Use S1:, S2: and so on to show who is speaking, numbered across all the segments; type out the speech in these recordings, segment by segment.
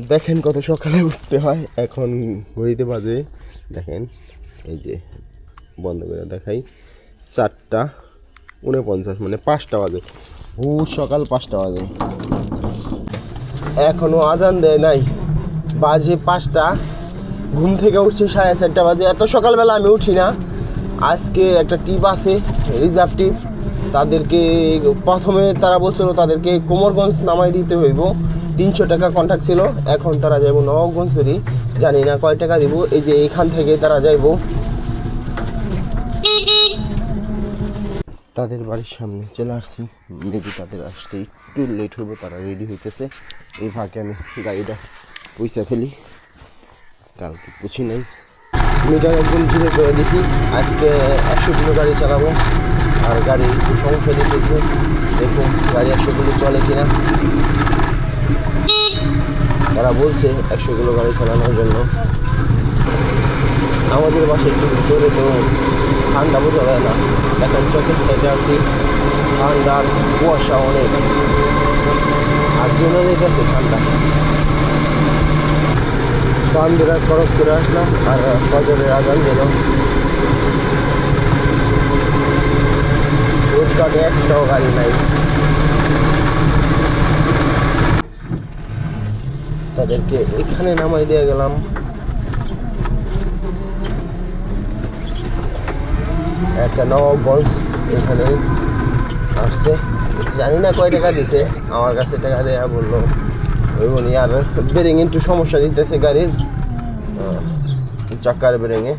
S1: দেখেন কত সকালে উঠতে হয়। এখন ঘড়িতে বাজে, দেখেন, এই যে বন্ধ করে দেখাই, চারটা উনপঞ্চাশ মানে পাঁচটা বাজে। ভোর সকাল পাঁচটা বাজে। এখনও আজান দেয় নাই। বাজে পাঁচটা, ঘুম থেকে উঠছি সাড়ে চারটা বাজে। এত সকালবেলা আমি উঠি না। আজকে একটা টিপ আছে, রিজার্ভ টিপ। তাদেরকে প্রথমে তারা বলছিল তাদেরকে কোমরগঞ্জ নামাই দিতে হইব। তিনশো টাকা কন্ট্যাক্ট ছিল। এখন তারা যাইব নবগঞ্জ ফেরি জানি না কয় টাকা দিব। এই যে এখান থেকে তারা যাইব। তাদের বাড়ির সামনে চলে আসছি। মেবি তাদের আসতে একটু লেট হইব, তারা রেডি হইতেছে। এই ফাঁকে আমি গাড়িটা পয়সা ফেলি। কালকে পুছি নেই। মিটার একদম জিরো করে দিছি। আজকে একশো কিলো গাড়ি চালাবো। আর গাড়ি একটু সমস্যা দিতেছে। দেখুন গাড়ি একশো কিলো চলে কিনা। তারা বলছে একশো কিলো গাড়ি চালানোর জন্য। আমাদের বাসায় একটু ভিতরে তো ঠান্ডা বোঝা যায় না। এখন চোখের সাইডে আছি, ঠান্ডার কুয়াশা অনেক। আর জন্য যেতেছে ঠান্ডা। বান্ধবীরা খরচ করে আসলাম আর ফজরের আজান দিল। রোড কাটে একটাও গাড়ি নাই। তাদেরকে এখানে নামাই দিয়ে গেলাম। একটা নবগঞ্জ এখানে আসছে। জানি না কয় টাকা দিছে, আমার কাছে টাকা দেয়া বলল। ওই আর বেরিং একটু সমস্যা দিতেছে গাড়ির। চাকার বেরিংয়ে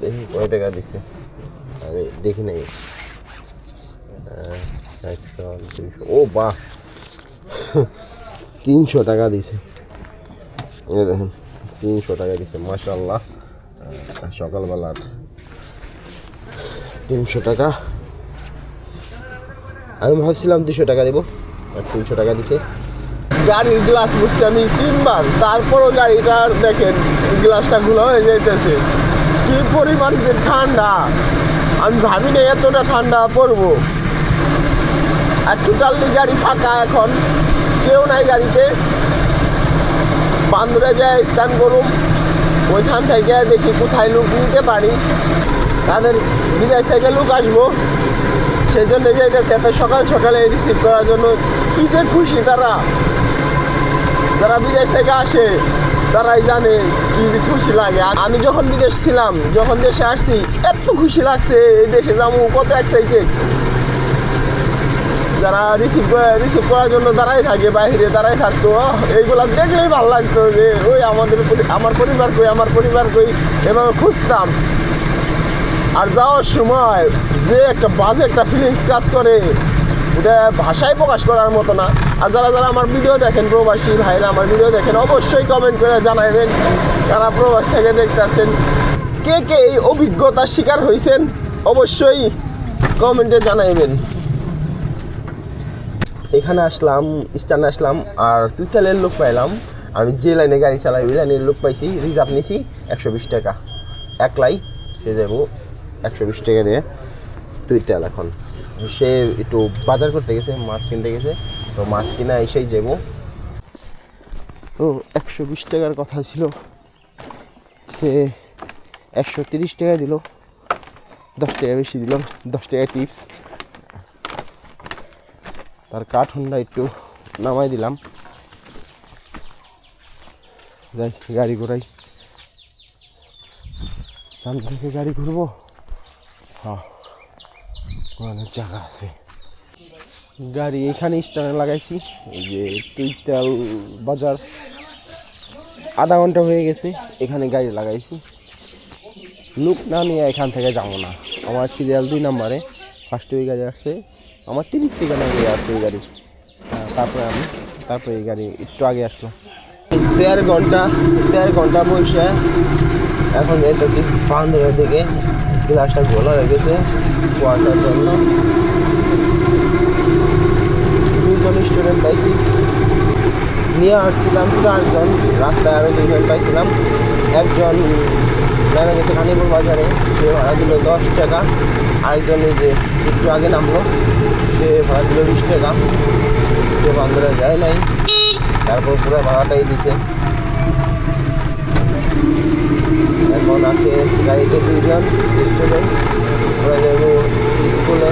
S1: দেখি কয় টাকা দিচ্ছে আমি দেখি নাই। ও বাহ! তিনশো টাকা দিছে। দেখেন, তিনশো টাকা দিছে মাসাল্লাহ সকালবেলার তিনশো টাকা। আমি ভাবছিলাম দুশো টাকা দেবো, আর তিনশো টাকা দিছে। গাড়ির গ্লাস বুঝছি আমি তিনবার, তারপরও গাড়িটার দেখেন, গ্লাসটা গুলো হয়ে যাইতেছে। কি পরিমাণ যে ঠান্ডা! আমি ভাবি না এতটা ঠান্ডা পড়ব আর টোটালি গাড়ি ফাঁকা এখন। কেউ নাই গাড়িতে। বান্দরে যায় স্টান করুম ওইখান থেকে দেখি কোথায় লুক নিতে পারি। তাদের বিদেশ থেকে লুক আসব। সেই জন্য যাইতেছে। এত সকাল সকালে রিসিভ করার জন্য কি যে খুশি তারা। যারা বিদেশ থেকে আসে, তারাই জানে কি যে খুশি লাগে। আমি যখন বিদেশ ছিলাম, যখন দেশে আসছি, এত খুশি লাগছে, এই দেশে যাব, কত এক্সাইটেড যারা রিসিভ রিসিভ করার জন্য দাঁড়াই থাকে, বাইরে দাঁড়াই থাকতো। এইগুলা দেখলেই ভালো লাগতো যে, ওই আমাদের আমার পরিবার কই, আমার পরিবার কই? এভাবে খুঁজতাম। আর যাওয়ার সময় যে একটা বাজে একটা ফিলিংস কাজ করে ওটা ভাষায় প্রকাশ করার মতো না। আর যারা যারা আমার ভিডিও দেখেন, প্রবাসী ভাইরা আমার ভিডিও দেখেন, অবশ্যই কমেন্ট করে জানাবেন কারা প্রবাস থেকে দেখতে আসছেন কে কে এই অভিজ্ঞতার শিকার হয়েছেন অবশ্যই কমেন্টে জানাইবেন। এখানে আসলাম স্টানে আসলাম, আর তুইতালের লোক পাইলাম। আমি যে লাইনে গাড়ি চালাই, ওই লাইনের লোক পাইছি রিজার্ভ নিছি একশো বিশ টাকা। একলাই সে যাব একশো বিশ টাকা দিয়ে তুইতাল এখন। সে একটু বাজার করতে গেছে, মাছ কিনতে গেছে, তো মাছ কিনা এসেই যাব তো একশো বিশ টাকার কথা ছিল। সে একশো তিরিশ টাকা দিল, দশ টাকা বেশি দিল দশ টাকা টিপস তার কার্টুনটা একটু নামাই দিলাম। যাই, গাড়ি ঘোরাই। সামনে থেকে গাড়ি ঘুরবো। হ্যাঁ জায়গা আছে। গাড়ি এখানে স্ট্যান্ডে লাগাইছি। এই যে তুইতাল বাজার। আধা ঘণ্টা হয়ে গেছে, এখানে গাড়ি লাগাইছি। লুক না নিয়ে এখান থেকে যাব না। আমার সিরিয়াল দুই নাম্বারে। ফার্স্ট ওই গাড়ি আসছে। আমার তিরিশ সেকেন্ড আগে আসছে এই গাড়ি। তারপরে আমি, তারপরে এই গাড়ি একটু আগে আসলো। দেড় ঘণ্টা দেড় ঘণ্টা বসে এখন যেতেছি বান্ধবের দিকে। গ্লাসটা গোলা হয়ে গেছে কুয়াশার জন্য। দুজন স্টুডেন্ট পাইছি। নিয়ে আসছিলাম চারজন, রাস্তায় আরও দুজন পাইছিলাম। একজন নেমে গেছে খানিপুর বাজারে, সে ভাড়া দিল দশ টাকা। আরেকজন এই যে একটু আগে নামলো। সে ভাড়া বিশ টাকা। আজকে বান্দরে যায় নাই। তারপর পুরো ভাড়াটাই দিছে। এখন আছে গাড়িতে দুজন স্টুডেন্ট ওরা যাব স্কুলে।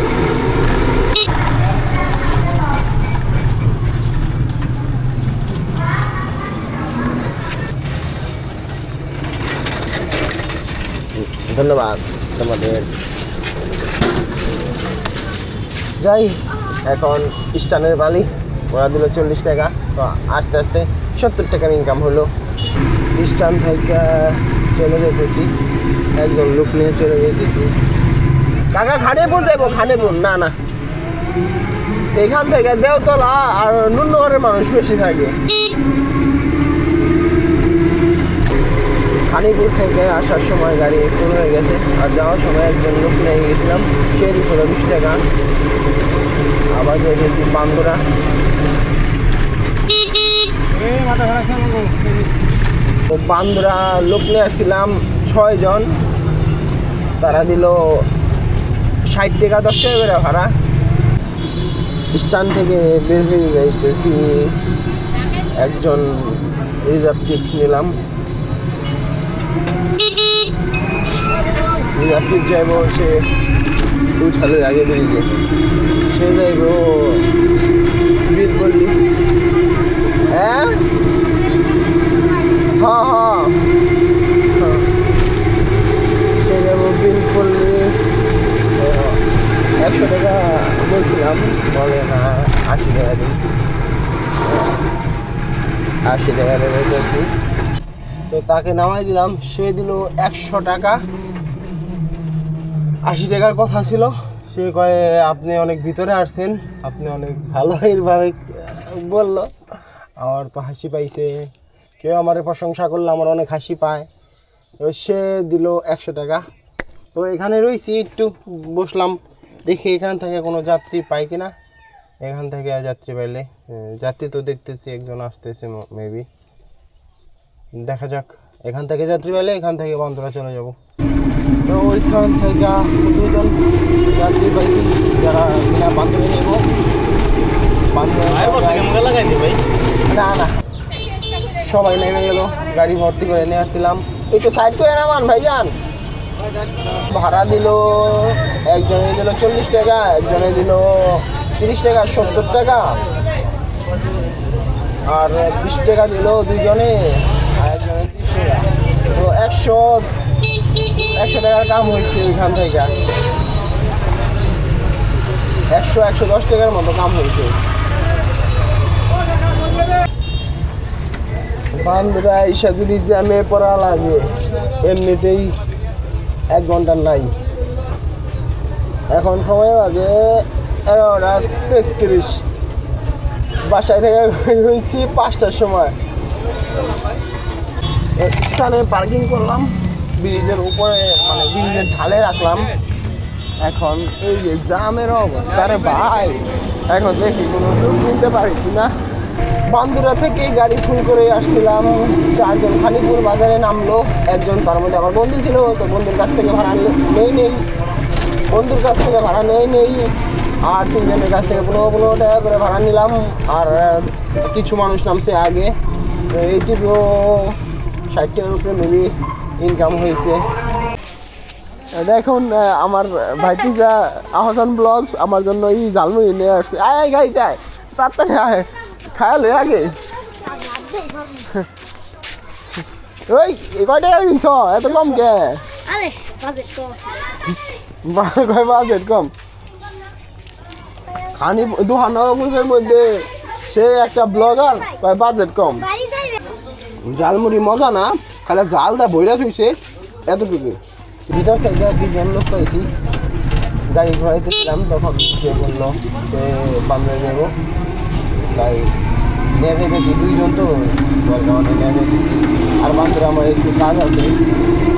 S1: ধন্যবাদ তোমাদের। যাই, এখন স্টানের বালি, ওরা দিল চল্লিশ টাকা, তো আস্তে আস্তে সত্তর টাকার ইনকাম হলো। স্টান থেকে চলে যেতেছি, একজন লোক নিয়ে চলে যেতেছি। কাকা, খানেপুর যাব খানেপুর, না না। এখান থেকে দেওতলা আর নুনগরের মানুষ বেশি থাকে। খানিপুর থেকে আসার সময় গাড়ি ফুল হয়ে গেছে, আর যাওয়ার সময় একজন লোক নিয়ে গেছিলাম সে দিছিল বিশ টাকা। আবার যে গেছি বান্দরা। তো বান্দরা, লোক নিয়ে আসছিলাম ছয়জন তারা দিল ষাট টাকা, দশ টাকা করে ভাড়া। স্ট্যান্ড থেকে বের হয়ে যাইতেছি। একজন রিজার্ভ টিপ নিলাম। রিজার্ভ টিপ যাইব সে উঠালে আগে বেরিয়েছে সে যাইব বিল বললি হ্যাঁ হ্যাঁ। সে যাব বিল করলি একশো টাকা বলছিলাম। বলে না, আশি টাকা আশি টাকা রেখেছি তো তাকে নামাই দিলাম। সে দিল একশো টাকা। আশি টাকার কথা ছিল। সে কয়ে, আপনি অনেক ভিতরে আসছেন, আপনি অনেক ভালো এইভাবে বলল। আমার তো হাসি পাইছে। কেউ আমার প্রশংসা করলে আমার অনেক হাসি পায়। তো সে দিল একশো টাকা। তো এখানে রয়েছি একটু বসলাম। দেখি এখান থেকে কোনো যাত্রী পাই কিনা। এখান থেকে যাত্রী পাইলে যাত্রী তো দেখতেছি, একজন আসতেছে মেবি দেখা যাক, এখান থেকে যাত্রী পাইলে এখান থেকে বন্ধুরা চলে যাব। তো ওইখান থেকে দুজন যাত্রী পাইছি যারা কিনা বান্ধবী নেব। না না। সবাই নেমে গেল গাড়ি ভর্তি করে নিয়ে আসছিলাম। একটু সাইড করে নামান ভাইজান। ভাড়া দিল একজনে দিল চল্লিশ টাকা একজনে দিল তিরিশ টাকা সত্তর টাকা। আর বিশ টাকা দিল দুইজনে আর একজনে তিরিশ টাকা। তো একশো একশো টাকার কাম হয়েছে ওইখান থেকে। একশো একশো দশ টাকার মতো কাম হয়েছে। বান্ধবরা এসে যদি জ্যামে পড়া লাগে, এমনিতেই এক ঘণ্টার নাই। এখন সময় বাজে এগারোটা তেত্রিশ। বাসায় থেকে হয়েছি পাঁচটার সময়। স্থানে পার্কিং করলাম। ব্রিজের উপরে মানে ব্রিজের ঢালে রাখলাম। এখন এই যে জামের অবস্থা রে ভাই। এখন দেখি কোনো কিনতে পারি কিনা। বান্দুরা থেকে গাড়ি ফুল করে আসছিলাম। চারজন খালিপুর বাজারে নামলো। একজন তার মধ্যে আমার বন্ধু ছিল, তো বন্ধুর কাছ থেকে ভাড়া নেই নেই। বন্ধুর কাছ থেকে ভাড়া নেই নেই। আর তিনজনের কাছ থেকে পনেরো পনেরো টাকা করে ভাড়া নিলাম। আর কিছু মানুষ নামছে আগে। এইটিও ষাট টাকার উপরে মেবি ইনকাম হয়েছে। দেখুন আমার ভাইটি যা আহসান ব্লগস আমার জন্য এই ঝালমুড়ি নিয়ে আসছে। আয় আয় গাড়িতে আয়। তাড়াতাড়ি আয়। খায়ালে আগে। ওই কয় টাকা কিনছ? এত কম কে?
S2: বাজেট কম আছে।
S1: বা- কয় বাজেট কম? খানি দুহানগরের মধ্যে সে একটা ব্লগার কয় বাজেট কম? জালমুড়ি মজা না? খালি জালটা বইরা থুইছে, এতটুকু। ভিতর থেকে দুজন লোক পাইছি। গাড়ি ঘোরাইতেছিলাম তখন সে বলল যে বান্ধব নেব তাই নিয়ে যেতেছি দুইজন তো। বর্তমানে নিয়ে যেতেছি আর বান্ধব আমার একটু কাজ আছে।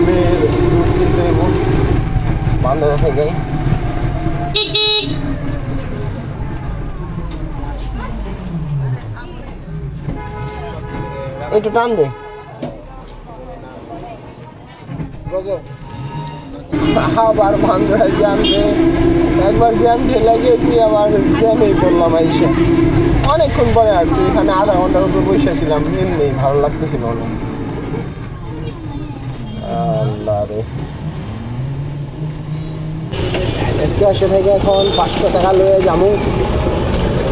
S1: মেয়ের দুধ কিনতে হইব বান্ধব থেকে। একটু টান দে। আবার জ্যামে একবার জ্যাম আবার অনেকক্ষণ পরে আসছি, এখানে আধা ঘণ্টার উপর বসেছিলাম এমনি ভালো লাগতেছিল আল্লাহ রে। থেকে এখন পাঁচশো টাকা লয়ে যাব।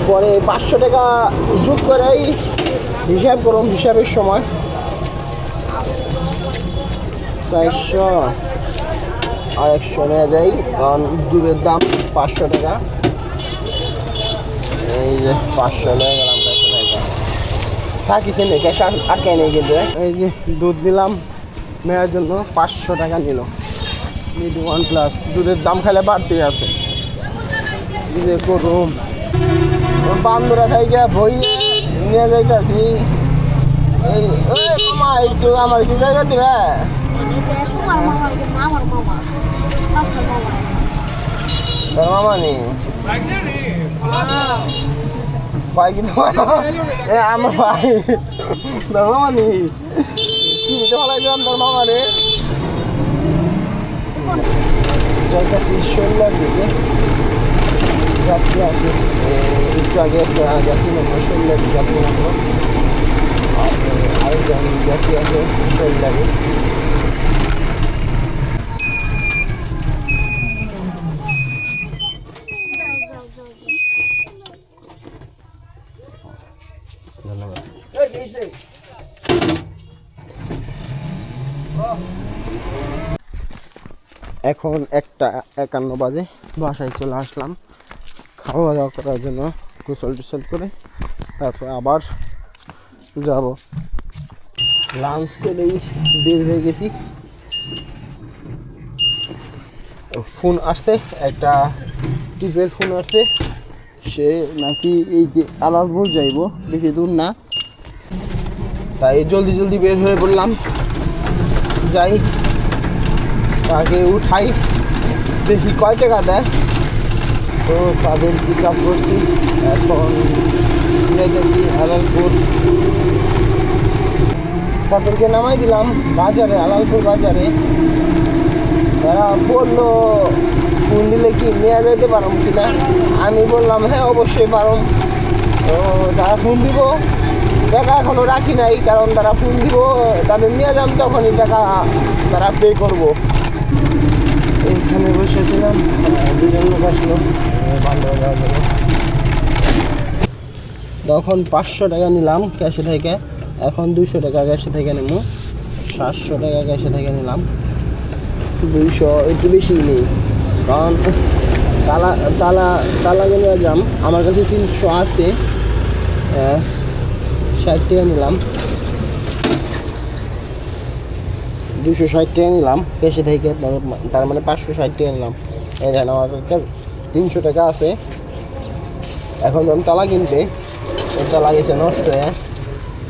S1: পরে পাঁচশো টাকা যোগ করেই হিসাব করুন হিসাবের সময়। চারশো। আর একশো নেওয়া যায় কারণ দুধের দাম পাঁচশো টাকা। এই যে পাঁচশো নিয়ে গেলাম থাকিস নে ক্যাশ আটকে নেই কিন্তু এই যে দুধ দিলাম নেওয়ার জন্য পাঁচশো টাকা নিল। মিড ওয়ান প্লাস, দুধের দাম খালে বাড়তেই আছে। যে করুম বান্দরা থেকে বই নিয়ে যাইতাছি। এই মামা, একটু আমার কি জায়গা দিবে।
S2: তোমার মামা এটা আমার মামা? আপনার মামা
S1: তোর মামা নেই ভাই কি তোমার এ, আমার ভাই। তোর মামা নেই চিনতে ভালো লাগলাম তোর মামা রে যাইতাছি দিকে। যাত্রী আছে। একটু আগে একটা আর, আরেকজন আছে শোল্লারে ধন্যবাদ। এখন একটা একান্ন বাজে বাসায় চলে আসলাম। খাওয়া দাওয়া করার জন্য গোসল টোসল করে তারপর আবার যাব। লাঞ্চ করেই বের হয়ে গেছি। ফোন আসছে একটা টিপের ফোন আসছে। সে নাকি এই যে আলাদপুর যাইব, বেশি দূর না। তাই জলদি জলদি বের হয়ে পড়লাম যাই। তাকে উঠাই। দেখি কয় টাকা দেয়। তো তাদের পিক আপ করছি। এখন যাইতেছি আলালপুর। তাদেরকে নামাই দিলাম বাজারে, আলালপুর বাজারে। তারা বলল ফোন দিলে কি নিয়ে যাইতে পারো কি না আমি বললাম হ্যাঁ অবশ্যই পারো তো তারা ফোন দিব টাকা এখনও রাখি নাই কারণ তারা ফোন দিব তাদের নিয়ে যাম তখনই টাকা তারা পে করব। এইখানে বসেছিলাম আহ, দুজন লোক আসলো তখন পাঁচশো টাকা নিলাম ক্যাশে থেকে এখন দুশো টাকা ক্যাশে থেকে নেব। সাতশো টাকা ক্যাশে থেকে নিলাম। দুইশো একটু বেশি নেই। কারণ তালা তালা তালা গেলে যাম আমার কাছে তিনশো আছে। ষাট টাকা নিলাম। দুশো ষাট টাকা নিলাম। কেসে থেকে তার- মানে পাঁচশো ষাট টাকা নিলাম। এই দেখেন আমার কাছে তিনশো টাকা আছে। এখন যখন তালা কিনতে তালা গেছে নষ্ট হয়ে।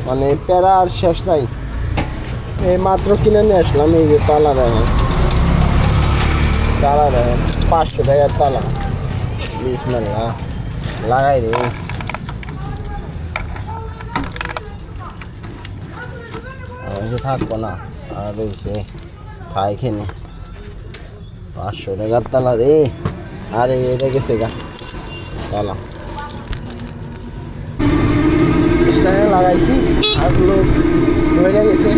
S1: মানে প্যারা আর শেষ নাই। এই মাত্র কিনে নিয়ে আসলাম, এই যে তালা দেখেন তালা দেখেন পাঁচশো টাকার তালা বিসমেল্লা লাগাই রে আমি থাকব না আর রয়েছে খাই খেনে পাঁচশো টাকার তালা রে আরে এটা গেছে গা তালা স্ট্যান্ডে লাগাইছি আর লোক হয়ে গেছে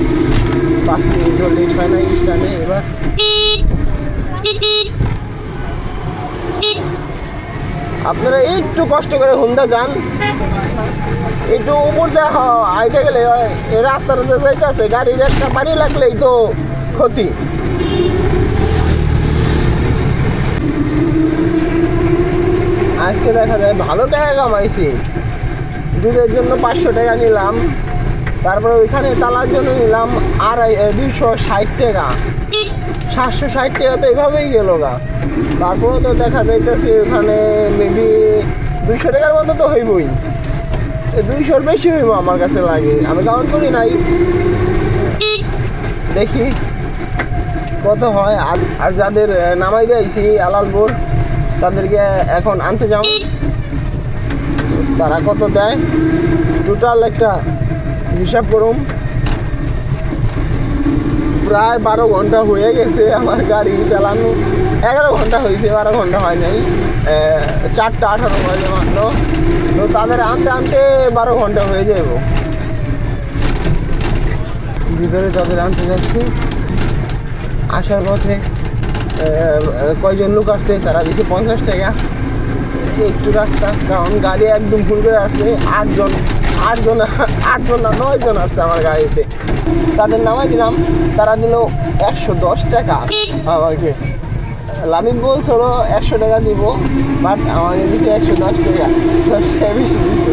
S1: পাঁচ মিনিট লেট হয় না স্ট্যান্ডে এবার আপনারা একটু কষ্ট করে হুন্দা যান। একটু উপর দিয়ে আইটা গেলে এই রাস্তার যাইতেছে, গাড়ির একটা বাড়ি লাগলেই তো ক্ষতি। আজকে দেখা যায় ভালো টাকা কামাইছি। দুধের জন্য পাঁচশো টাকা নিলাম। তারপরে ওইখানে তালার জন্য নিলাম আড়াই দুইশো ষাট টাকা। সাতশো ষাট টাকা তো এভাবেই গেল গা। তারপরে তো দেখা যাইতেছে ওখানে মেবি দুইশো টাকার মতো তো হইবই। দুইশোর বেশি হইব আমার কাছে লাগে। আমি কাউন্ট করি নাই। দেখি কত হয়। আর আর যাদের নামাই দিয়েছি আলালপুর তাদেরকে এখন আনতে যাও তারা কত দেয়? টোটাল একটা হিসাব করুন। প্রায় বারো ঘণ্টা হয়ে গেছে আমার গাড়ি চালানো। এগারো ঘণ্টা হয়েছে, বারো ঘণ্টা হয় নাই। চারটা আঠারো বাজে মাত্র। তো তাদের আনতে আনতে বারো ঘণ্টা হয়ে যাব ভিতরে তাদের আনতে যাচ্ছি, আসার পথে কয়জন লোক আসছে, তারা দিচ্ছে পঞ্চাশ টাকা। একটু রাস্তা, কারণ গাড়ি একদম ফুল করে আসছে, আটজন। আটজন আটজন না নয়জন আসছে আমার গাড়িতে। তাদের নামাই দিলাম, তারা দিল একশো দশ টাকা। আমাকে আমি বলছিল একশো টাকা দিব, বাট আমাকে দিছে একশো দশ টাকা। দশ টাকা বেশি দিছে।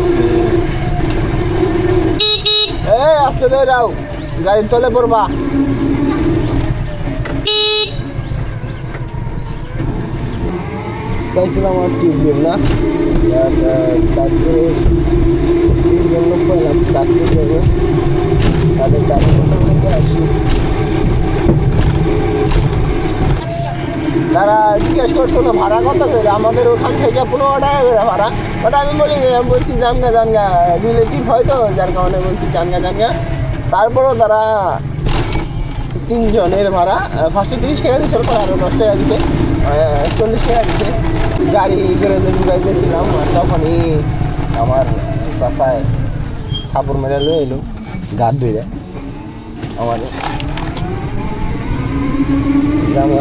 S1: এই, আসতে দে রাও গাড়ির তলে পড়বা। চাইছিলাম আমার টিউবওয়েল না তারপরে লোক পাইলাম তারপরে যাব তাদের তারপরে আসি তারা জিজ্ঞেস করছিল ভাড়া কত করে? আমাদের ওখান থেকে পনেরো টাকা করে ভাড়া। ওটা আমি বলি, আমি বলছি, জানগা জানগা। রিলেটিভ হয়তো, যার কারণে বলছি, জানগা জানগা। তারপরও তারা তিনজনের ভাড়া। ফার্স্টে তিরিশ টাকা দিয়েছিল পরে আরও দশ টাকা দিছে। চল্লিশ টাকা দিছে। গাড়ি গ্যারেজে ঢুকাইতেছিলাম আর তখনই আমার চাষায় থাপুর মেরে লয়ে এলো গাছ ধুইরে। আমার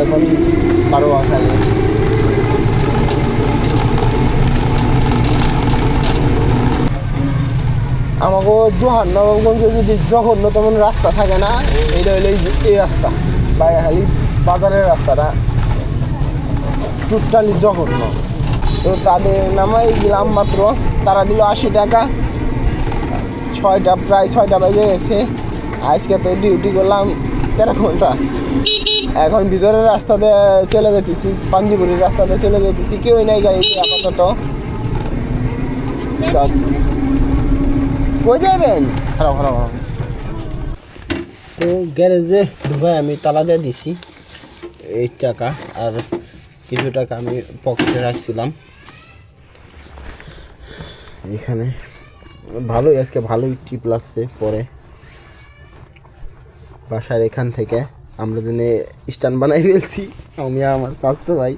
S1: এখন বারো আখালে আমাকে নবগঞ্জে যদি জঘন্যতম রাস্তা থাকে না এটা হলো এই রাস্তা। বাইহালি বাজারের রাস্তাটা। টোটালি জঘন্য। তো তাদের নামাই দিলাম মাত্র, তারা দিল আশি টাকা। ছয়টা প্রায় ছয়টা বাজে গেছে। আজকে তো ডিউটি করলাম তেরো ঘণ্টা। এখন ভিতরের রাস্তাতে চলে যেতেছি পাঞ্জিপুরির রাস্তাতে চলে যেতেছি কেউই নাই গাড়িতে আপাতত। কই যাবেন খারাপ খারাপ খারাপ। তো গ্যারেজে ঢুকায় আমি তালা দিয়ে দিছি এই টাকা আর কিছু টাকা আমি পকেটে রাখছিলাম। এখানে ভালোই, আজকে ভালোই টিপ লাগছে পরে। বাসার এখান থেকে আমরা দিনে স্ট্যান্ড বানাই ফেলছি, আমি আমার চাচতো ভাই,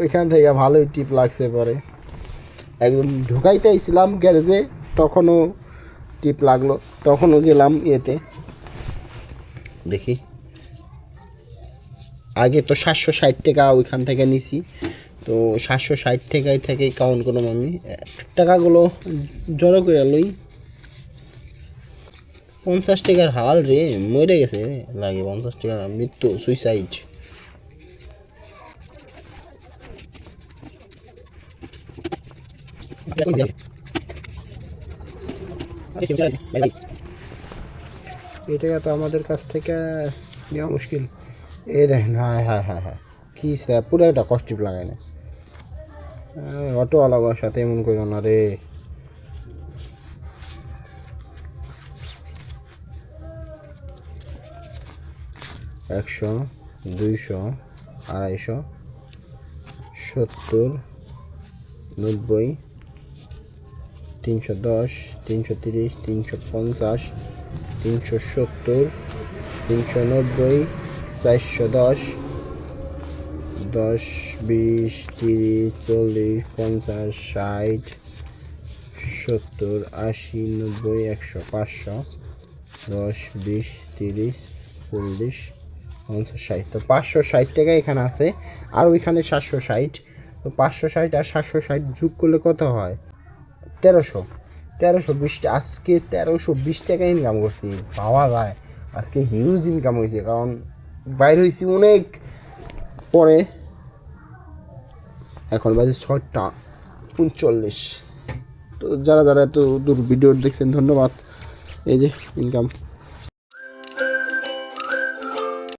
S1: ওইখান থেকে ভালোই টিপ লাগছে পরে। একদম ঢুকাইতে আইছিলাম গ্যারেজে, তখনও টিপ লাগল, তখনও গেলাম ইয়েতে। দেখি। আগে তো সাতশো ষাট টাকা ওইখান থেকে নিছি তো সাতশো ষাট টাকায় থেকেই কাউন্ট করলাম আমি টাকাগুলো জড়ো করে লই। পঞ্চাশ টাকার হাল রে, মরে গেছে। লাগে পঞ্চাশ টাকা মৃত্যু সুইসাইড এই টাকা তো আমাদের কাছ থেকে নেওয়া মুশকিল। এ দেখেন হ্যাঁ হ্যাঁ হ্যাঁ হ্যাঁ। কি পুরো একটা কস্টিপ লাগায় না। অটোওয়ালার সাথে এমন করো না রে। একশো, দুইশো, আড়াইশো, সত্তর, নব্বই, তিনশো দশ, তিনশো তিরিশ, তিনশো পঞ্চাশ, তিনশো সত্তর, তিনশো নব্বই, চারশো দশ দশ, বিশ, তিরিশ, চল্লিশ, পঞ্চাশ, ষাট, সত্তর, আশি, নব্বই, একশো, পাঁচশো, দশ, বিশ, তিরিশ, চল্লিশ, পঞ্চাশ, ষাট। তো পাঁচশো ষাট টাকা এখানে আছে, আর ওইখানে সাতশো ষাট। তো পাঁচশো ষাট আর সাতশো ষাট যোগ করলে কত হয়? তেরোশো। তেরোশো বিশটা আজকে তেরোশো বিশ টাকা ইনকাম করছি। পাওয়া যায়। আজকে হিউজ ইনকাম হয়েছে, কারণ বাইরে হয়েছি অনেক পরে। এখন বাজে ছয়টা উনচল্লিশ। তো যারা যারা এত দূর ভিডিও দেখছেন, ধন্যবাদ। এই যে ইনকাম